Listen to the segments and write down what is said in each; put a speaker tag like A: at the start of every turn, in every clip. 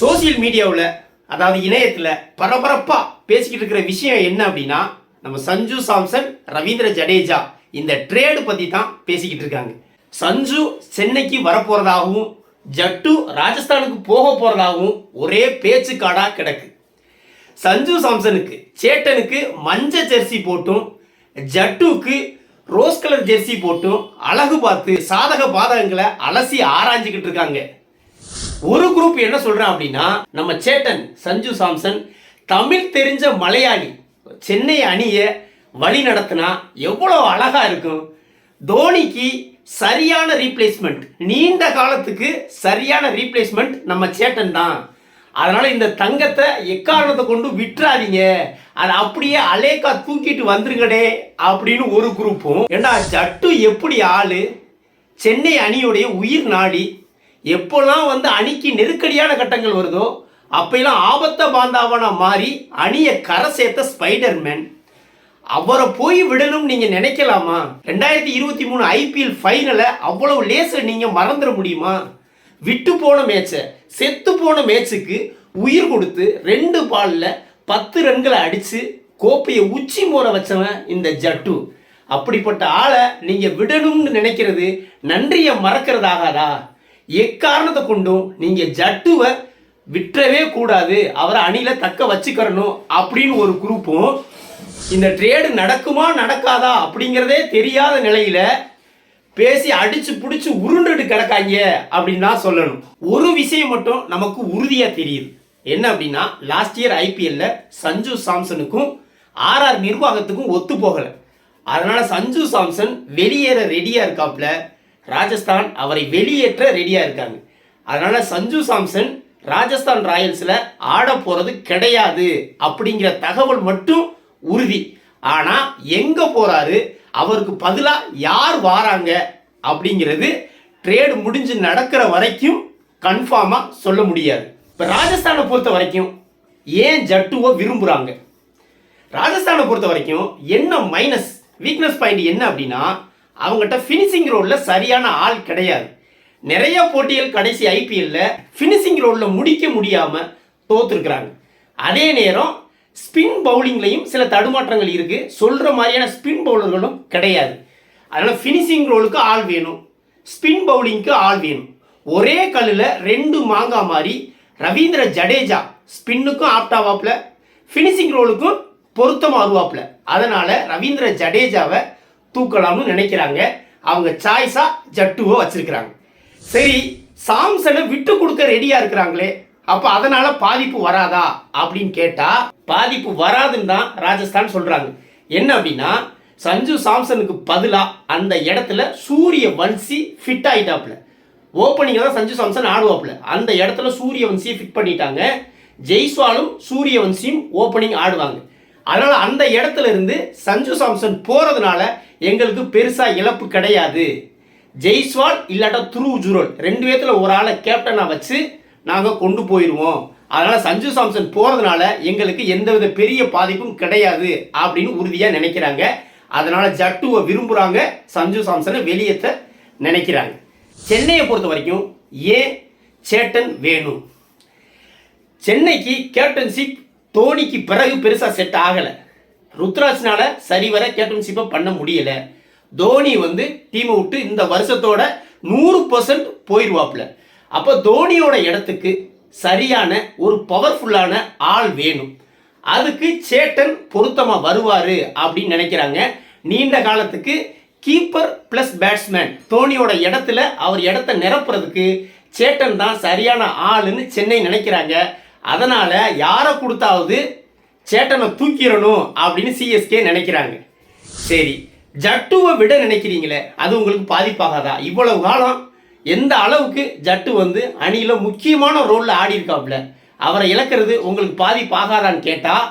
A: Social மீடியாவில் அதாவது இணையத்தில் பரபரப்பாக பேசிக்கிட்டு இருக்கிற விஷயம் என்ன அப்படின்னா நம்ம சஞ்சு சாம்சன் ரவீந்திர ஜடேஜா இந்த ட்ரேடு பற்றி தான் பேசிக்கிட்டு இருக்காங்க. சஞ்சு சென்னைக்கு வரப்போகிறதாகவும் ஜட்டு ராஜஸ்தானுக்கு போக போகிறதாகவும் ஒரே பேச்சுக்காடாக கிடக்கு. சஞ்சு சாம்சனுக்கு சேட்டனுக்கு மஞ்சள் ஜெர்சி போட்டும் ஜட்டுக்கு ரோஸ் கலர் ஜெர்சி போட்டும் அழகு பார்த்து சாதக பாதகங்களை அலசி ஆராய்ஞ்சிக்கிட்டு இருக்காங்க. ஒரு குரூப் என்ன சொல்றான் அப்படின்னா நம்ம சேட்டன் சஞ்சு சாம்சன் தமிழ் தெரிஞ்ச மலையாளி சென்னை அணியை வழி நடத்தினா எவ்வளோ அழகா இருக்கும். தோனிக்கு சரியான ரீப்ளேஸ்மெண்ட் நீண்ட காலத்துக்கு சரியான ரீப்ளேஸ்மெண்ட் நம்ம சேட்டன் தான். அதனால இந்த தங்கத்தை எக்காரணத்தை கொண்டு விட்டுறாதீங்க. அதை அப்படியே அலேக்கா தூக்கிட்டு வந்துருங்கடே அப்படின்னு ஒரு குரூப்பும் ஏண்டா ஜட்டு எப்படி ஆளு? சென்னை அணியுடைய உயிர் நாடி எப்போல்லாம் வந்து அணிக்கு நெருக்கடியான கட்டங்கள் வருதோ அப்பெல்லாம் ஆபத்த பாந்தாவனா மாறி அணியை கரை சேர்த்த ஸ்பைடர்மேன். அவரை போய் விடணும் நீங்க நினைக்கலாமா? ரெண்டாயிரத்தி இருபத்தி மூணு ஐபிஎல் ஃபைனலை அவ்வளவு லேச நீங்க மறந்துட முடியுமா? விட்டு போன மேட்சை செத்து போன மேட்சுக்கு உயிர் கொடுத்து ரெண்டு பாலில் பத்து ரன்களை அடித்து கோப்பையை உச்சி மோர வச்சவன் இந்த ஜட்டு. அப்படிப்பட்ட ஆளை நீங்கள் விடணும்னு நினைக்கிறது நன்றியை மறக்கிறதாகாதா? எக்காரணத்தை கொண்டும் நீங்கள் ஜட்டுவை விட்டுறவே கூடாது அவரை அணியில் தக்க வச்சுக்கிறணும் அப்படின்னு ஒரு குரூப்பும் இந்த ட்ரேடு நடக்குமா நடக்காதா அப்படிங்கிறதே தெரியாத நிலையில் பேசி அடிச்சு பிடிச்சி உருண்டுட்டு கிடக்காங்க அப்படின்னு தான் சொல்லணும். ஒரு விஷயம் மட்டும் நமக்கு உறுதியாக தெரியுது. என்ன அப்படின்னா லாஸ்ட் இயர் ஐபிஎல்ல சஞ்சு சாம்சனுக்கும் ஆர்ஆர் நிர்வாகத்துக்கும் ஒத்து போகலை. அதனால சஞ்சு சாம்சன் வெளியேற ரெடியாக இருக்காப்ல. ராஜஸ்தான் அவரை வெளியேற்ற ரெடியாக இருக்காங்க. அதனால் சஞ்சு சாம்சன் ராஜஸ்தான் ராயல்ஸில் ஆட போகிறது கிடையாது அப்படிங்கிற தகவல் மட்டும் உறுதி. ஆனால் எங்கே போகிறாரு அவருக்கு பதிலாக யார் வாராங்க? அப்படிங்கிறது ட்ரேடு முடிஞ்சு நடக்கிற வரைக்கும் கன்ஃபார்மாக சொல்ல முடியாது. இப்போ ராஜஸ்தானை பொறுத்த வரைக்கும் ஏன் ஜட்டுவை விரும்புறாங்க? ராஜஸ்தானை பொறுத்த வரைக்கும் என்ன மைனஸ் வீக்னஸ் பாயிண்ட் என்ன அப்படின்னா அவங்ககிட்ட ஃபினிஷிங் ரோலில் சரியான ஆள் கிடையாது. நிறைய போட்டிகள் கடைசி ஐபிஎல்ல ஃபினிஷிங் ரோலில் முடிக்க முடியாமல் தோத்துருக்குறாங்க. அதே நேரம் ஸ்பின் பவுலிங்லையும் சில தடுமாற்றங்கள் இருக்குது சொல்கிற மாதிரியான ஸ்பின் பவுலர்களும் கிடையாது. அதனால் ஃபினிஷிங் ரோலுக்கு ஆள் வேணும். ஸ்பின் பவுலிங்க்கு ஆள் வேணும். ஒரே கல்லில் ரெண்டு மாங்கா மாதிரி ரவீந்திர ஜடேஜா ஸ்பின்னுக்கும் ஆப்டாவாப்பில் ஃபினிஷிங் ரோலுக்கும் பொருத்தமாக அதனால் ரவீந்திர ஜடேஜாவை தூக்கலாம்னு நினைக்கிறாங்க. அவங்க சாய்ஸா ஜட்டுவோ வச்சிருக்கிறாங்க. சரி சாம்சனை விட்டு கொடுக்க ரெடியா இருக்கிறாங்களே அப்ப அதனால பாதிப்பு வராதா அப்படின்னு கேட்டா பாதிப்பு வராதுன்னு தான் ராஜஸ்தான் சொல்றாங்க. என்ன அப்படின்னா சஞ்சு சாம்சனுக்கு பதிலா அந்த இடத்துல சூரிய வன்சி ஃபிட் ஆயிட்டாப்ல ஓப்பனிங் தான் சஞ்சு சாம்சன் ஆடுவாப்ல அந்த இடத்துல சூரிய வன்சியை ஃபிட் பண்ணிட்டாங்க. ஜெய்ஸ்வாலும் சூரிய வன்சியும் ஓப்பனிங் ஆடுவாங்க. அதனால் அந்த இடத்துல இருந்து சஞ்சு சாம்சன் போகிறதுனால எங்களுக்கு பெருசாக இழப்பு கிடையாது. ஜெய்ஸ்வால் இல்லாட்டா துரு ஜுரல் ரெண்டு பேத்தில் ஒரு ஆளை கேப்டனாக வச்சு நாங்கள் கொண்டு போயிடுவோம் அதனால் சஞ்சு சாம்சன் போகிறதுனால எங்களுக்கு எந்தவித பெரிய பாதிப்பும் கிடையாது அப்படின்னு உறுதியாக நினைக்கிறாங்க. அதனால் ஜட்டுவை விரும்புகிறாங்க சஞ்சு சாம்சனை வெளியேற்ற நினைக்கிறாங்க. சென்னையை பொறுத்த வரைக்கும் ஏன் சேட்டன் வேணும் சென்னைக்கு கேப்டன்ஷிப் தோனிக்கு பிறகு பெருசாக செட் ஆகலை. ருத்ராஜ்னால சரிவர கேப்டன்ஷிப்பை பண்ண முடியல. தோனி வந்து டீமை விட்டு இந்த வருஷத்தோட நூறு பர்சன்ட் போயிடுவாப்புல அப்போ தோனியோட இடத்துக்கு சரியான ஒரு பவர்ஃபுல்லான ஆள் வேணும். அதுக்கு சேட்டன் பொருத்தமாக வருவார் அப்படின்னு நினைக்கிறாங்க. நீண்ட காலத்துக்கு கீப்பர் ப்ளஸ் பேட்ஸ்மேன் தோனியோட இடத்துல அவர் இடத்த நிரப்புறதுக்கு சேட்டன் தான் சரியான ஆளுன்னு சென்னை நினைக்கிறாங்க. அதனால் யாரை கொடுத்தாவது சேட்டனை தூக்கிடணும் அப்படின்னு சிஎஸ்கே நினைக்கிறாங்க. சரி ஜட்டுவை விட நினைக்கிறீங்களே அது உங்களுக்கு பாதிப்பாகாதா? இவ்வளவு காலம் எந்த அளவுக்கு ஜட்டு வந்து அணியில முக்கியமான ரோலில் ஆடி இருக்காப்புல அவரை இழக்கிறது உங்களுக்கு பாதிப்பாகாதான்னு கேட்டால்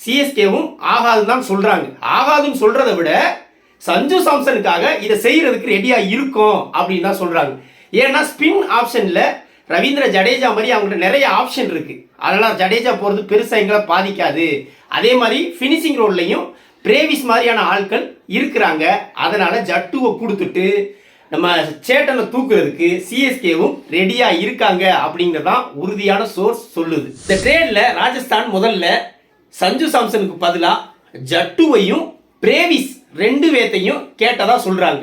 A: சிஎஸ்கேவும் ஆகாதுன்னு தான் சொல்கிறாங்க ஆகாதுன்னு சொல்கிறத விட சஞ்சு சாம்சனுக்காக இதை செய்கிறதுக்கு ரெடியாக இருக்கும் அப்படின்னு தான் சொல்கிறாங்க ஏன்னா ஸ்பின் ஆப்ஷனில் ரவீந்திர ஜடேஜா மாதிரி அவங்கள்ட்ட நிறைய ஆப்ஷன் இருக்கு. அதனால் ஜடேஜா போகிறது பெருசாக எங்களை பாதிக்காது. அதே மாதிரி ஃபினிஷிங் ரோல்லையும் பிரேவிஸ் மாதிரியான ஆட்கள் இருக்கிறாங்க. அதனால் ஜட்டுவை கொடுத்துட்டு நம்ம சேட்டனை தூக்குறதுக்கு சிஎஸ்கேவும் ரெடியாக இருக்காங்க அப்படிங்கிறதான் உறுதியான சோர்ஸ் சொல்லுது. இந்த ட்ரேடில் ராஜஸ்தான் முதல்ல சஞ்சு சாம்சனுக்கு பதிலாக ஜட்டுவையும் பிரேவிஸ் ரெண்டு பேத்தையும் கேட்டதாக சொல்கிறாங்க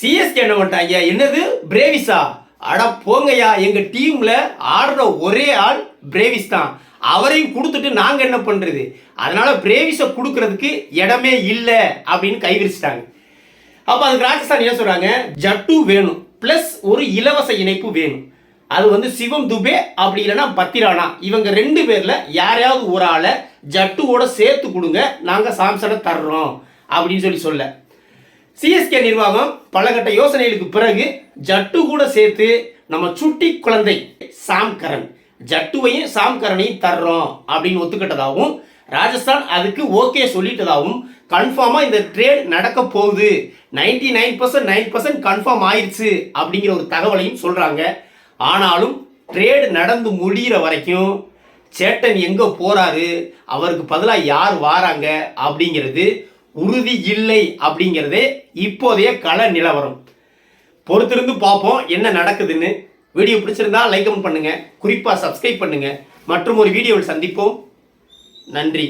A: சிஎஸ்கே என்ன பண்ணிட்டாங்க? என்னது? பிரேவிஸா? அட போங்கய்யா எங்க டீம்ல ஆடுற ஒரே ஆள் பிரேவிஸ் தான். அவரையும் கொடுத்துட்டு நாங்க என்ன பண்றது? அதனால பிரேவிஸை கொடுக்கறதுக்கு இடமே இல்லை அப்படின்னு கைவிரிச்சிட்டாங்க. அப்ப அதுக்கு ராஜஸ்தான் என்ன சொல்றாங்க? ஜட்டு வேணும் பிளஸ் ஒரு இலவச இணைப்பு வேணும். அது வந்து சிவம் துபே அப்படி இல்லைன்னா பத்திரானா. இவங்க ரெண்டு பேர்ல யாரையாவது ஒரு ஆளை ஜட்டுவோட சேர்த்து கொடுங்க நாங்க சாம்சனை தர்றோம் அப்படின்னு சொல்லி சொல்ல. சிஎஸ்கே நிர்வாகம் பலகட்ட யோசனைகளுக்கு பிறகு ஜட்டு கூட சேர்த்து நம்ம சுட்டி குழந்தை சாம் கரண் ஜட்டுவையும் சாம் கரனையும் தர்றோம் அப்படின்னு ஒத்துக்கிட்டதாகவும் ராஜஸ்தான் அதுக்கு ஓகே சொல்லிட்டதாகவும் கன்ஃபார்மாக இந்த ட்ரேட் நடக்க போகுது. Ninety nine percent nine percent confirm ஆயிடுச்சு அப்படிங்கிற ஒரு தகவலையும் சொல்கிறாங்க ஆனாலும் ட்ரேடு நடந்து முடிகிற வரைக்கும் சேட்டன் எங்கே போகிறாரு அவருக்கு பதிலாக யார் வாராங்க? அப்படிங்கிறது உறுதி இல்லை அப்படிங்கிறதே இப்போதைய கள நிலவரம். பொறுத்திருந்து பார்ப்போம் என்ன நடக்குதுன்னு. வீடியோ பிடிச்சிருந்தா லைக் கமெண்ட் குறிப்பாக சப்ஸ்கிரைப் பண்ணுங்கள் மற்றும் ஒரு வீடியோவில் சந்திப்போம். நன்றி.